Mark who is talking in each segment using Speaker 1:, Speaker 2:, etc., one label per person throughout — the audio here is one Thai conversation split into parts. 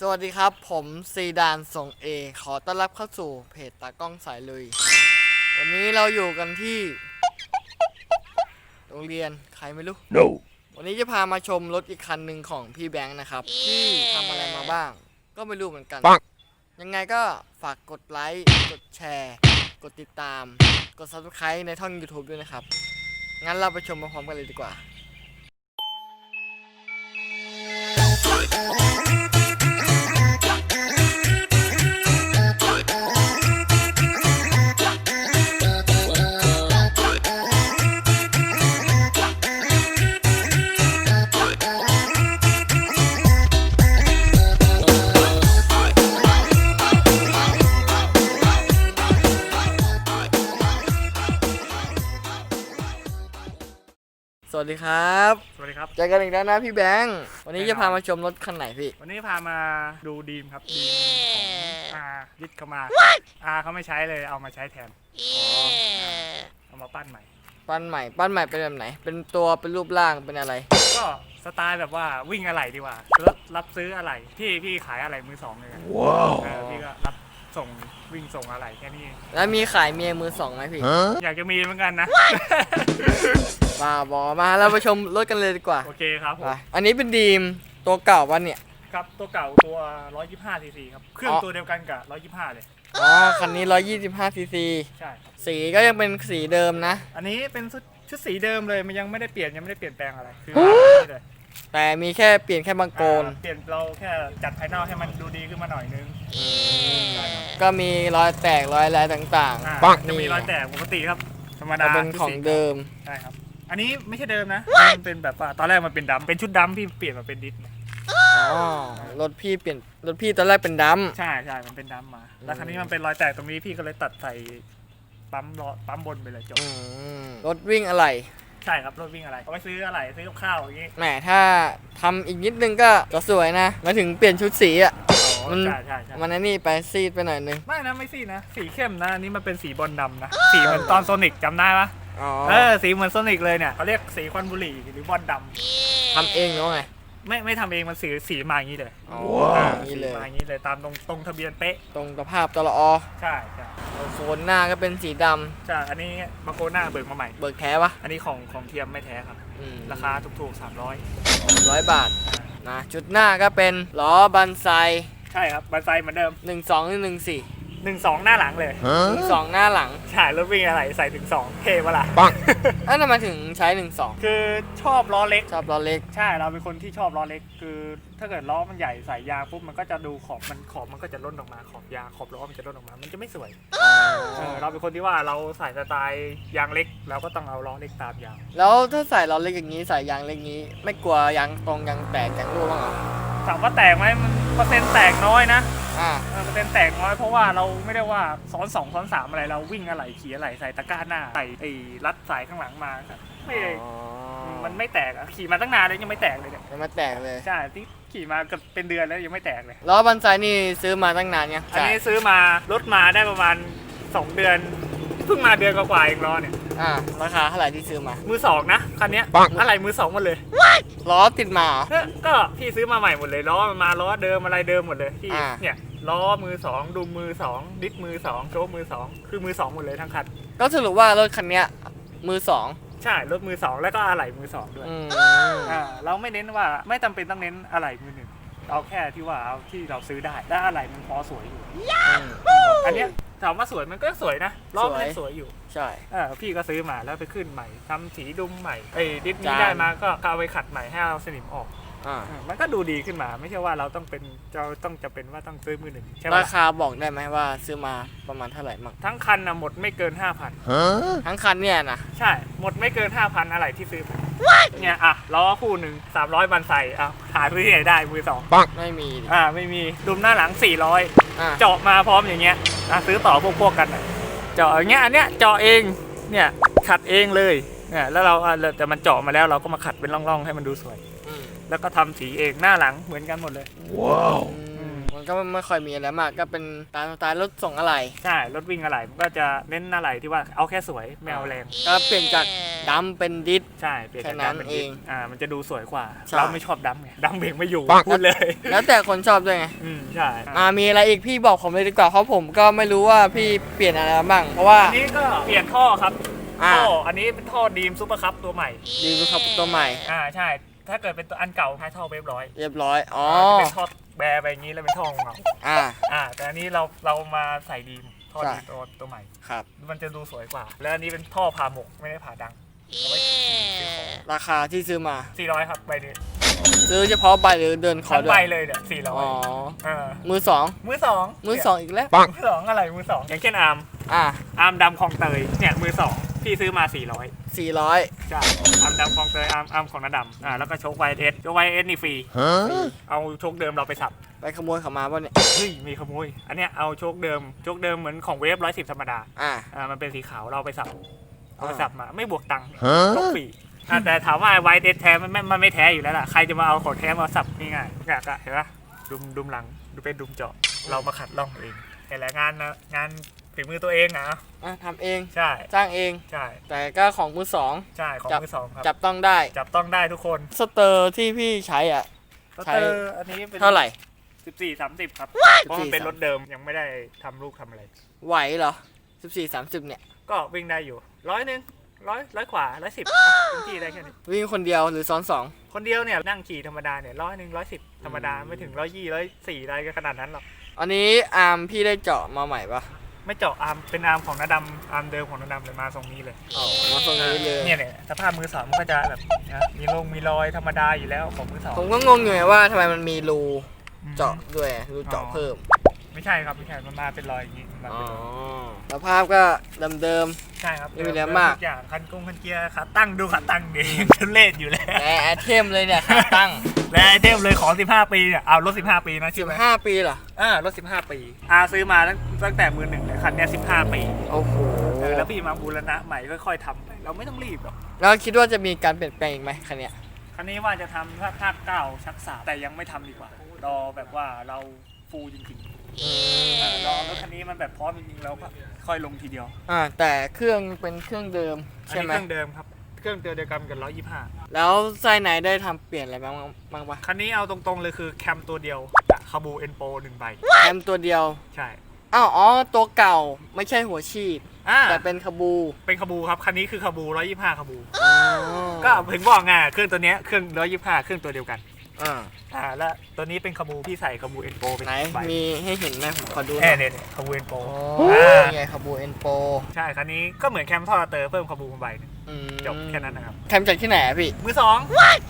Speaker 1: สวัสดีครับ ผมซีดานส่งเอ ขอต้อนรับเข้าสู่เพจตากล้องสายลุย วันนี้เราอยู่กันที่ โรงเรียนใครไม่รู้
Speaker 2: No.
Speaker 1: วันนี้จะพามาชมรถอีกคันหนึ่งของพี่แบงค์นะครับ ที่ทำอะไรมาบ้าง ก็ไม่รู้เหมือนกัน
Speaker 2: ปัง
Speaker 1: ยังไงก็ฝากกดไลค์ กดแชร์ กดติดตาม กด subscribe ในท่อง YouTube ด้วยนะครับ งั้นเราไปชมพร้อมๆกันเลยดีกว่า สวัสดีครับ
Speaker 3: สวัสดีครับ
Speaker 1: เจอกันอีกแล้วนะพี่แบงค์ วันนี้จะพามาชมรถคันไหนพี่
Speaker 3: วันนี้พามาดูดีมครับดีมของอายึดเข้ามาอาเขาไม่ใช้เลยเอามาใช้แทนเอามาปั้นใหม่
Speaker 1: ปั้นใหม่ ปั้นใหม่เป็นแบบไหน เป็นตัวเป็นรูปร่างเป็นอะไร
Speaker 3: ก็สไตล์แบบว่าวิ่งอะไรดีกว่ารถรับซื้ออะไรพี่พี่ขายอะไรมือสองเลยอะ
Speaker 2: Wow.
Speaker 3: เออพี่ก็รับ ส่งวิ่งส่งอะไรแค่นี้เอง
Speaker 1: แล้วมีขายเมียมือสองไหมพี่
Speaker 2: Huh?
Speaker 3: อยากจะมีเหมือนกันนะ
Speaker 1: บ้าบอมาเราไปชมรถกันเลยดีกว่า
Speaker 3: โอเคครับผ
Speaker 1: ไป
Speaker 3: ม
Speaker 1: อันนี้เป็นดีมตัวเก่าวันเนี่ย
Speaker 3: ครับตัวเก่าตัว 125ซีซีครับ เครื่อง
Speaker 1: อ๋อ
Speaker 3: ตัวเดียวกันกับ 125 เลย
Speaker 1: อ๋อคันนี้ 125ซีซี
Speaker 3: ใช่ครับ
Speaker 1: สีก็ยังเป็นสีเดิมนะ
Speaker 3: อันนี้เป็นชุดชุดสีเดิมเลยมันยังไม่ได้เปลี่ยนยังไม่ได้เปลี่ยนแปลงอะไร คือนี่เลย
Speaker 1: แต่มีแค่เปลี่ยนแค่บางโกน
Speaker 3: อ่าเปลี่ยนเราแค่จัดภายนอกให้มันดูดีขึ้นมาหน่อยนึง
Speaker 1: ก็มีรอยแตกรอยอะไรต่าง
Speaker 3: อ่า
Speaker 1: ๆปัก
Speaker 3: จะมี
Speaker 1: นี่
Speaker 3: รอยแตกปกติครับ ธรรม
Speaker 1: ก็
Speaker 3: ดา
Speaker 1: เป็นของเดิม
Speaker 3: ใช่ครับ อันนี้ไม่ใช่เดิมนะ มันเป็นแบบว่าตอนแรกมันเป็นดำเป็นชุดดำพี่เปลี่ยนมาเป็นดิส
Speaker 1: อ๋อ รถพี่เปลี่ยน รถพี่ตอนแรกเป็นด
Speaker 3: ใช่ใช่ มันเป็นดำมา แล้วครั้นี้มันเป็นรอยแตกตรงนี้พี่ก็เลยตัดใส่ปั๊มล้อปั๊มบนไปเลยจำบ
Speaker 1: อืมรถวิ่งอะไร
Speaker 3: ใช่ครับรถวิ่งอะไรเอาไปซื้ออะไรซื้อกับข้าวอย่างงี้
Speaker 1: แหมถ้าทำอีกนิดนึงก็จะสวยนะหมายถึงเปลี่ยนชุดสีอะ
Speaker 3: อ๋อ
Speaker 1: มัน
Speaker 3: ใช่ใช่ใช่
Speaker 1: มันไอ้นี่ไปซีดไปหน่อยนึง
Speaker 3: ไม่นะไม่สีนะ สีเข้มนะอันนี้มันเป็นสีบอลดำนะ สีเหมือนตอนโซนิกจำได้ปะ
Speaker 1: อ๋อ
Speaker 3: เออสีเหมือนโซนิกเลยเนี่ยเขาเรียกสีควันบุหรี่หรือบอลดำ
Speaker 1: ทำเองหรือว่าไง
Speaker 3: ไม่ไม่ทำเองมันสีสีมาอย่างนี้เลย
Speaker 1: อ๋อ
Speaker 2: ว้าว
Speaker 1: อย่างนี้เลย
Speaker 3: สีมาอย่างนี้เลยตามตรงตรงทะเบียนเป๊ะ
Speaker 1: ตรงตะภาพตลออ
Speaker 3: ใช่ใช่
Speaker 1: โซนหน้าก็เป็นสีด
Speaker 3: ใช่อันนี้มาโกน่าเบิกมาใหม่ำ
Speaker 1: เบิกแท้ปะ
Speaker 3: อันนี้ของของเทียมไม่แท้ครับ
Speaker 1: อืม
Speaker 3: ราคาถูกๆ300
Speaker 1: ร้อยบาทนะชุดหน้าก็เป็นล้อบันไซ
Speaker 3: ใช่ครับบันไซเหมือนเดิม
Speaker 1: หนึ่งสองหนึ่งสี่
Speaker 3: 1 2หน้าหลังเลย
Speaker 1: หนึ่ง
Speaker 2: Huh?
Speaker 1: สองหน้าหลัง
Speaker 3: ใช่รถวิ่งอะไรใส่ถึง2เท่ปะล่ะ
Speaker 2: ปัง
Speaker 1: เอ้าทำไมถึงใช้หนึ่งสอง
Speaker 3: คือชอบล้อเล็ก
Speaker 1: ชอบล้อเล็ก
Speaker 3: ใช่เราเป็นคนที่ชอบล้อเล็ก คือถ้าเกิดล้อมันใหญ่ใส่ยางปุ๊บมันก็จะดูขอบมันขอบมันก็จะล่นออกมาขอบยางขอบล้อมันจะล่นออกมา มันจะไม่สวยเออเราเป็นคนที่ว่าเราใส่สไตล์ยางเล็กเราก็ต้องเอาล้อเล็กตามยาง
Speaker 1: แล้วถ้าใส่ล้อเล็กอย่างนี้ใส่ยางเล็กนี้ ไม่กลัวยางตรงยางแตกยางรั่วบ้างเหรอ
Speaker 3: ถามว่าแตกไหมมัน เปอร์เซ็นต์แตกน้อยนะ
Speaker 1: อ่า
Speaker 3: เออเปอร์เซ็นต์แตกน้อยเพราะว่าเราไม่ได้ว่าซ้อนสองซ้อนสามอะไรเราวิ่งอะไรขี่อะไรใส่ตะกร้าหน้าใส่ไอ้รัดสายข้างหลังมาไม่ได้
Speaker 1: อ๋อ
Speaker 3: มันไม่แตกอะขี่มาตั้งนานเลยยังไม่แตกเลยเนี่ย
Speaker 1: ยังไม่แตกเลย
Speaker 3: ใช่ที่ขี่มาเกือบเป็นเดือนแล้วยังไม่แตกเลย
Speaker 1: ล้อบันไซนี่ซื้อมาตั้งนานยัง
Speaker 3: อันนี้ซื้อมารถมาได้ประมาณ 2 เดือนเพิ่งมาเดือนกว่าๆเองล้อเนี่ย
Speaker 1: อ่าราคาเท่าไหร่ที่ซื้อมา
Speaker 3: มือสองนะคันเนี้ย
Speaker 2: ปัง
Speaker 3: อะไรมือสองหมดเลย
Speaker 1: ล้อติดมาเหรอ
Speaker 3: ก็ก็พี่ซื้อมาใหม่หมดเลยล้อมันมาล้อเดิมอะไรเดิมหมดเลยที่
Speaker 1: อ่า
Speaker 3: เนี่ยล้อมือสองดูมือสองดิสมือสองโชว์มือสองคือมือสองหมดเลยทั้งคัน
Speaker 1: ก็สรุปว่ารถคันเนี้ยมือสอง
Speaker 3: ใช่รถมือสองแล้วก็อะไหล่มือสองด้วย
Speaker 1: อืม
Speaker 3: อ่าเราไม่เน้นว่าไม่จำเป็นต้องเน้นอะไหล่มือหนึ่งเอาแค่ที่ว่าเอาที่เราซื้อได้และอะไหล่มันพอสวยอยู่
Speaker 1: อืม
Speaker 3: อันเนี้ยถามว่าสวยมันก็สวยนะล้อมันยัง
Speaker 1: สวย
Speaker 3: สวยอยู่
Speaker 1: ใช่
Speaker 3: เออพี่ก็ซื้อมาแล้วไปขึ้นใหม่ทำสีดุมใหม่ไอ้ดิสนี้
Speaker 1: จาน
Speaker 3: ได้มาก็เอาไปขัดใหม่ให้เอาสนิมออก
Speaker 1: อ่า
Speaker 3: เออมันก็ดูดีขึ้นมา ไม่ใช่ว่าเราต้องเป็นเราต้องจะเป็นว่าต้องซื้อมือหนึ่งใช่ไหม
Speaker 1: ราคาบอกได้ไหมว่าซื้อมาประมาณเท่าไหร่มั่ง
Speaker 3: ทั้งคันนะหมดไม่เกิน 5,000
Speaker 2: Huh?
Speaker 1: ทั้งคันเนี่ยนะ
Speaker 3: ใช่ หมดไม่เกิน 5,000 อะไรที่ซื้อไปเนี่ยอะล้อคู่หนึ่ง300 บันใส่อะหาซื้อที่ไหนได้มือสอง
Speaker 1: ไม่มีดิ
Speaker 3: อ่าไม่มีดุมหน้าหลัง 400
Speaker 1: อ่า
Speaker 3: เจาะมาพร้อมอย่างเงี้ยอะซื้อต่อพวกพวกกันอะ เจาะอย่างเงี้ยอันเนี้ยเจาะเองเนี่ยขัดเองเลยเนี่ยแล้วเราอะแต่มันเจาะมาแล้วเราก็มาขัดเป็นร่องๆให้มันดูสวย
Speaker 1: อืม
Speaker 3: แล้วก็ทำสีเองหน้าหลังเหมือนกันหมดเลย
Speaker 2: Wow.
Speaker 1: อืมมัน ก็ไม่ค่อยมีอะไรมาก ก็เป็นตามสไตล์รถส่งอะไร
Speaker 3: ใช่ รถวิ่งอะไรมันก็จะเน้นอะไรที่ว่าเอาแค่สวยไม่เอาแรง
Speaker 1: ก็เปลี่ยนจากดำเป็นดิส
Speaker 3: ใช่ เปลี่ยนจาก
Speaker 1: แค่นั้น
Speaker 3: ดำเป็น
Speaker 1: เอง
Speaker 3: ดิสอ่า มันจะดูสวยกว่า
Speaker 1: ใช่
Speaker 3: เราไม่ชอบดำไงดำเบรกไม่อยู่ พูดเลย
Speaker 1: แล้วแต่คนชอบด้วยไง
Speaker 3: อืม ใช่
Speaker 1: อ่ามีอะไรอีกพี่บอกผมเลยดีกว่าเพราะผมก็ไม่รู้ว่าพี่เปลี่ยนอะไรบ้าง เพราะว่า
Speaker 3: อันนี้ก็เปลี่ยนท่อครับ
Speaker 1: อ่า
Speaker 3: ท่อ อันนี้เป็นท่อดีมซูเปอร์คัพตัวใหม่
Speaker 1: ดีดูครับตัวใหม่
Speaker 3: อ่า ใช่ ถ้าเกิดเป็นตัวอันเก่าใช้ท่อเวฟร้อย
Speaker 1: เรียบร้อยอ๋อ
Speaker 3: จะเป็นท่อแบร์ไปอย่างนี้แล้วเป็นท่อของเรา
Speaker 1: อ่า
Speaker 3: อ่า แต่อันนี้เราเรามาใส่ดีมท่อ
Speaker 1: ใช่
Speaker 3: ดีมตัวตัวใหม่
Speaker 1: ครับ
Speaker 3: มันจะดูสวยกว่า แล้วอันนี้เป็นท่อผ่าหมกไม่ได้ผ่าดังเอาไว้ซื้อของ
Speaker 1: ราคาที่ซื้อมา
Speaker 3: 400 ครับใบนี้
Speaker 1: ซื้อเฉพาะใบหรือเดินขอ
Speaker 3: ทั้ง
Speaker 1: ด้ว
Speaker 3: ใบ
Speaker 1: ย
Speaker 3: เลยเนี่ยสี่ร้อ
Speaker 1: อ๋
Speaker 3: ย
Speaker 1: อ
Speaker 3: อ่า
Speaker 1: มือสอง
Speaker 3: มือสอง
Speaker 1: มือสองอีกแล้ว
Speaker 3: มือสองอะไรมือสองอย่างเช่นอาร์ม
Speaker 1: อ่า
Speaker 3: อาร์มดำคลองเตยเนี่ยมือสอง พี่ซื้อมา 400
Speaker 1: สี่ร้อย
Speaker 3: ใช่อาร์มดำคลองเตยอาร์มอาร์มของนาดำอ่าแล้วก็โชคไวเอสโชคไวเอสนี่ฟรีเอาโชคเดิมเราไปสับ
Speaker 1: ไปขโมยเขามาป่ะเนี่ย
Speaker 3: เฮ้ย มีขโมย อันเนี้ยเอาโชคเดิม โชคเดิมเหมือนของเวฟร้อยสิบธรรมดา
Speaker 1: อ่า
Speaker 3: อ่า มันเป็นสีขาวเราไปสับ เอาไป
Speaker 1: อ่า
Speaker 3: สับมา ไม่บวกตังค์โชคฟรีอะแต่ถามว่าไวเอสแท้มันไม่มันไม่แท้อยู่แล้วล่ะ ใครจะมาเอาของแท้มาสับนี่ง่ายอยากอะเห็นปะดุมดุมหลังดูเป็นดุมเจาะ เรามาขัดล่องเองแต่ละงานนะงาน ฝีมือตัวเองนะ
Speaker 1: อะทำเอง
Speaker 3: ใช่
Speaker 1: สร้างเอง
Speaker 3: ใช่
Speaker 1: แต่ก็ของมือสอง
Speaker 3: ใช่ของ
Speaker 1: จับ
Speaker 3: มือสองครับ
Speaker 1: จับต้องได้
Speaker 3: จับต้องได้ทุกคน
Speaker 1: สเตอร์ที่พี่ใช้อะ
Speaker 3: ส
Speaker 1: ใช้
Speaker 3: เตอร์อันนี้เป็น
Speaker 1: เท่าไหร่
Speaker 3: สิบสี่สามสิบครับเพราะมัน
Speaker 1: 14
Speaker 3: เป็นรถเดิมยังไม่ได้ทำลูกทำอะไร
Speaker 1: ไหวเหรอสิบสี่สามสิบเนี่ย
Speaker 3: ก็วิ่งได้อยู่ร้อยหนึ่งร้อยร้อยขวาร้อยสิบพื้นที่ได้แค่นี้
Speaker 1: วิ่งคนเดียวหรือซ้อนสอง
Speaker 3: คนเดียวเนี่ยนั่งขี่ธรรมดาเนี่ยร้อยหนึ่งร้อยสิบธรรมดา
Speaker 1: อืม
Speaker 3: ไม่ถึงร้อยยี่ร้อยสี่อะไรก็ขนาดนั้นหรอก
Speaker 1: อันนี้อาร์มพี่ได้เจาะมาใหม่ปะ
Speaker 3: ไม่เจาะอาร์มเป็นอาร์มของนาดำอาร์มเดิมของนาดำเลยมาทรงนี้เลย
Speaker 1: อ๋อมาตรงนี้เลย
Speaker 3: เนี่ยเนี่ยสภาพมือสองมันก็จะแบบนะมีลงมีรอยธรรมดาอยู่แล้วของมือสอง
Speaker 1: ผมก็งงอยู่ไงว่าทำไมมันมีรู
Speaker 3: อืม
Speaker 1: เจาะด้วยรูเจาะ
Speaker 3: อ๋อ
Speaker 1: เพิ่ม
Speaker 3: ไม่ใช่ครับไม่ใช่มันมาเป็นรอยอย่างนี้มา
Speaker 1: อ๋อ
Speaker 3: เป็นรอย
Speaker 1: สภาพก็เดิม
Speaker 3: ใช่ครับ
Speaker 1: ไม่มีอะไรมาก
Speaker 3: ทุอย่างคันกงคันเกียร์ขาตั้งดูขาตั้งดีทุเรศอยู่แล้ว
Speaker 1: ๆแต่ไอเทมเลยเนี่ยขาตั้ง
Speaker 3: และไอเทมเลยของ 15 ปีเนี่ยเอารถ15 ปีนะ
Speaker 1: สิ
Speaker 3: ใช่
Speaker 1: บ
Speaker 3: ไหม
Speaker 1: ห้าปีเหรอ
Speaker 3: อ่ารถ15 ปีอาซื้อมาตั้งตั้งแต่มือหนึ่งเลยคันเนี้ย15 ปี
Speaker 1: โอ้โห
Speaker 3: เออแล้วพี่มาบูรณะใหม่ค่อยๆทำไปเราไม่ต้องรีบหรอก
Speaker 1: แล้วคิดว่าจะมีการเปลี่ยนแปลงอีกไหมคันเนี้ย
Speaker 3: คันนี้ว่าจะทำถ้าภาคเก้าชักสามแต่ยังไม่ทำดีกว่า รอแบบว่าเราฟูลจริงๆ
Speaker 1: อื
Speaker 3: เออรอ
Speaker 1: ม
Speaker 3: รถคันนี้มันแบบพร้อมจริงๆแล้วก็ค่อยลงทีเดียว
Speaker 1: อ่าแต่เครื่องเป็นเครื่องเดิม
Speaker 3: อัน
Speaker 1: ใช่
Speaker 3: นี้
Speaker 1: ไหม
Speaker 3: เครื่องเดิมครับ เครื่องเดิมเดียวกันกับ125
Speaker 1: แล้วไส้ไหนได้ทำเปลี่ยนอะไรบ้างบ้างปะ
Speaker 3: คันนี้เอาตรงๆเลยคือแคมตัวเดียวกับคาบูเอ็นโปหนึ่งใบ
Speaker 1: แคมตัวเดียว
Speaker 3: ใช่
Speaker 1: อ้าวอ๋อ ตัวเก่าไม่ใช่หัวฉีด
Speaker 3: อ่า
Speaker 1: แต่เป็นขบู
Speaker 3: เป็นคาบูครับ คันนี้คือคาบู125คาบู
Speaker 1: อ๋อ
Speaker 3: ก็ถึงบอกไงเครื่องตัวเนี้ยเครื่อง125เครื่องตัวเดียวกัน
Speaker 1: อ่า
Speaker 3: อ่า แล้วตัวนี้เป็นคาบูพี่ใส่คาบูเอ็นโปเป็น
Speaker 1: ไหน
Speaker 3: ใบ
Speaker 1: มีให้เห็นไหมผมขอดูห
Speaker 3: เอ
Speaker 1: น่
Speaker 3: อ
Speaker 1: อย
Speaker 3: เนี่ยเนี่ยคาบูเอ็นโป
Speaker 1: โอ้
Speaker 3: อ่า
Speaker 1: นี่ไงขบูเอ็นโป
Speaker 3: ใช่ คันนี้ก็เหมือนแคมท่อเตอร์เพิ่มคาบูมาใบหนึ่ง
Speaker 1: อืม
Speaker 3: จบแค่นั้นนะครับ
Speaker 1: แคมจากที่ไหนอะพี่
Speaker 3: มือสอง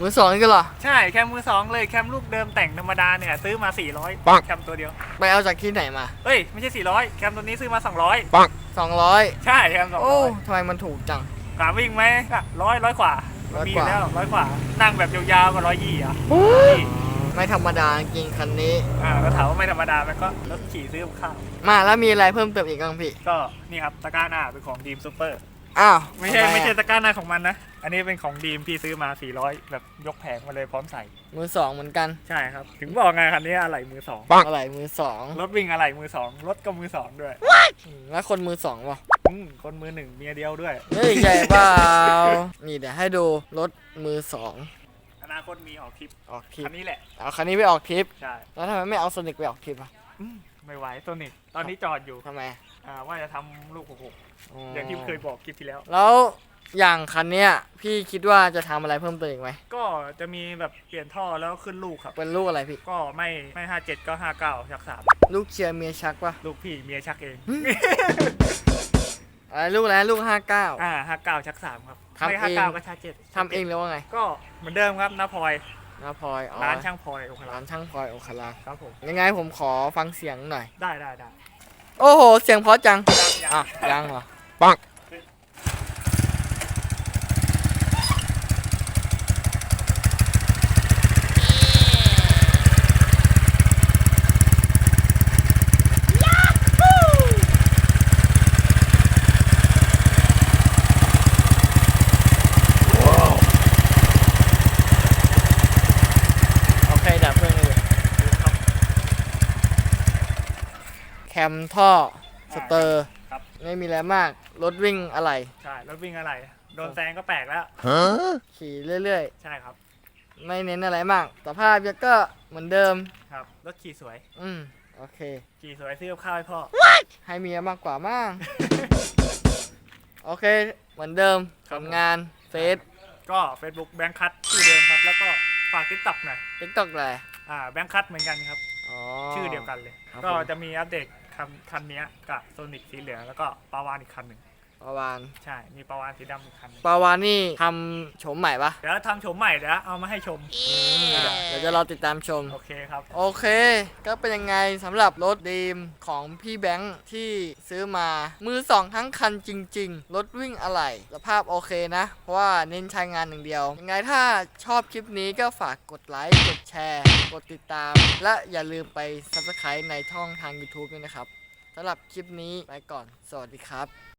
Speaker 1: มือสองนี่ก็เหรอ
Speaker 3: ใช่แคมมือสองเลยแคมลูกเดิมแต่งธรรมดาเนี่ยซื้อมา
Speaker 1: ปัง
Speaker 3: 400แคมตัวเดียว
Speaker 1: ไปเอาจากที่ไหนมา
Speaker 3: เอ้ยไม่ใช่ 400 แคมตัวนี้ซื้อมา200
Speaker 1: สองร้อย
Speaker 3: ใช่แคม
Speaker 1: โอ้
Speaker 3: 200
Speaker 1: ทำไมมันถูกจัง
Speaker 3: กาวิ่งไหมก็ร้อยร้อยกว่า
Speaker 1: ร้อย
Speaker 3: มี
Speaker 1: กว่า
Speaker 3: แล้วร้อยกว่านั่งแบบยาวๆก็ร้อยยี่อะนี่
Speaker 1: ไม่ธรรมดาจริงคันนี้
Speaker 3: อ่าก็ถามว่าไม่ธรรมดามันก็รถขี่ซื้อกับข้าว
Speaker 1: มาแล้วมีอะไรเพิ่มเติมอีกบ้างพี่
Speaker 3: ก็นี่ครับตะกร้าหน้าเป็นของดีมซูเปอร์
Speaker 1: อ้าว
Speaker 3: ไม่ใช่
Speaker 1: ทำ
Speaker 3: ไม่ใช่
Speaker 1: อะ
Speaker 3: ตะกร้าหน้าของมันนะ อันนี้เป็นของดีมพี่ซื้อมา 400 แบบยกแผงมาเลยพร้อมใส่
Speaker 1: มือสองเหมือนกัน
Speaker 3: ใช่ครับ ถึงบอกไงคันนี้อะไรมือสอง
Speaker 1: อะไรมือสอง
Speaker 3: รถวิ่งอะไรมือสองรถก็มือสองด้วย
Speaker 1: อืมแล้วคนมือสองวะ
Speaker 3: อืมคนมือหนึ่งเมียเดียวด้วย
Speaker 1: เฮ้ยใหญ่เปล่านี่เดี๋ยวให้ดูรถมือสอง
Speaker 3: อนาคตมีออกคลิป
Speaker 1: ออกทริป
Speaker 3: คันนี้แหละ
Speaker 1: เอาคันนี้ไปออกทริป
Speaker 3: ใช่
Speaker 1: แล้วทำไมไม่เอาโซนิกไปออกทริปอะ
Speaker 3: อืมไม่ไหวตัวนี้ตอนนี้จอดอยู่
Speaker 1: ทำไม
Speaker 3: อ่าว่าจะทำลูกหกอย่างที่เคยบอกคลิปที่แล้ว
Speaker 1: แล้วอย่างคันเนี้ยพี่คิดว่าจะทำอะไรเพิ่มเติมอีกไหม
Speaker 3: ก็จะมีแบบเปลี่ยนท่อแล้วขึ้นลูกครับ
Speaker 1: เป็นลูกอะไรพี่
Speaker 3: ก็ไม่ไม่ห้าเจ็ดก็ห้าเก้าชักสาม
Speaker 1: ลูกเชียร์เมียชักปะ
Speaker 3: ลูกพี่เมียชักเอง
Speaker 1: อะไรลูกอะไรลูกห้าเก้า
Speaker 3: อ่าห้าเก้าชักสามครับ
Speaker 1: ทำ
Speaker 3: ไม่
Speaker 1: เอง
Speaker 3: ห้าเก้าก็ชักเจ็ด
Speaker 1: ทำเองหรือว่าไง
Speaker 3: ก็เหมือนเดิมครับน้าพลอย
Speaker 1: นะพลอยอ๋อ
Speaker 3: ร้านช่างพลอยโอเค
Speaker 1: ร้านช่างพลอยโอคารา
Speaker 3: ครับผม
Speaker 1: ยังไงผมขอฟังเสียงหน่อย
Speaker 3: ได้ได้ได้
Speaker 1: โอ้โห เสียงเพราะจัง
Speaker 3: ยังยัง
Speaker 1: อะยังเหรอปังโอเคดับเครื่องเลย
Speaker 3: ครับ
Speaker 1: มท่อสเตอร์
Speaker 3: ครับ
Speaker 1: ไม่มีอะไรมาก รถวิ่งอะไร
Speaker 3: ใช่รถวิ่งอะไร โดนแซงก็แปลกแล้ว
Speaker 1: ขี่เรื่อย
Speaker 3: ใช่ครับ
Speaker 1: ๆ ไม่เน้นอะไรมากสภาพก็เหมือนเดิม
Speaker 3: ครับ รถขี่สวย
Speaker 1: อืมโอเค
Speaker 3: ขี่สวยซื้อกับข้าวให้พ่อ
Speaker 1: ให้เมียมากกว่ามั่งโอเค เหมือนเดิม
Speaker 3: ครับ
Speaker 1: ผลงานเฟซ
Speaker 3: ก็ Facebook แบงค์คัทชื่อเดิมครับ แล้วก็ฝากติ๊กต็อกหน่อย
Speaker 1: ติ๊กต็อกอะไร
Speaker 3: อ่าแบงค์คัทเหมือนกันครับ
Speaker 1: อ๋อ
Speaker 3: ชื่อเดียวกันเลย
Speaker 1: ครับ
Speaker 3: ก็
Speaker 1: ผม
Speaker 3: จะมีอัปเดต คันคันเนี้ยกับโซนิกสีเหลืองแล้วก็ปาวานอีกคันหนึ่ง
Speaker 1: ปาวาน
Speaker 3: ใช่ มีปาวานสีดำอีกคันหนึ่ง
Speaker 1: ปาวานนี่ทำโฉมใหม่ปะ
Speaker 3: เดี๋ยวทำโฉมใหม่เดี๋ยวเอามาให้ชม
Speaker 1: เดี๋ยวจะรอติดตามชม
Speaker 3: โอเคครับ
Speaker 1: โอเค ก็เป็นยังไงสำหรับรถดีมของพี่แบงค์ที่ซื้อมามือสองทั้งคันจริง ๆ รถวิ่งอะไรสภาพโอเคนะ เพราะว่าเน้นใช้งานอย่างเดียว ยังไงถ้าชอบคลิปนี้ก็ฝากกดไลค์กดแชร์ กดติดตาม และอย่าลืมไป Subscribe ในช่องทาง YouTube ด้วยนะครับสำหรับคลิปนี้ไปก่อน สวัสดีครับ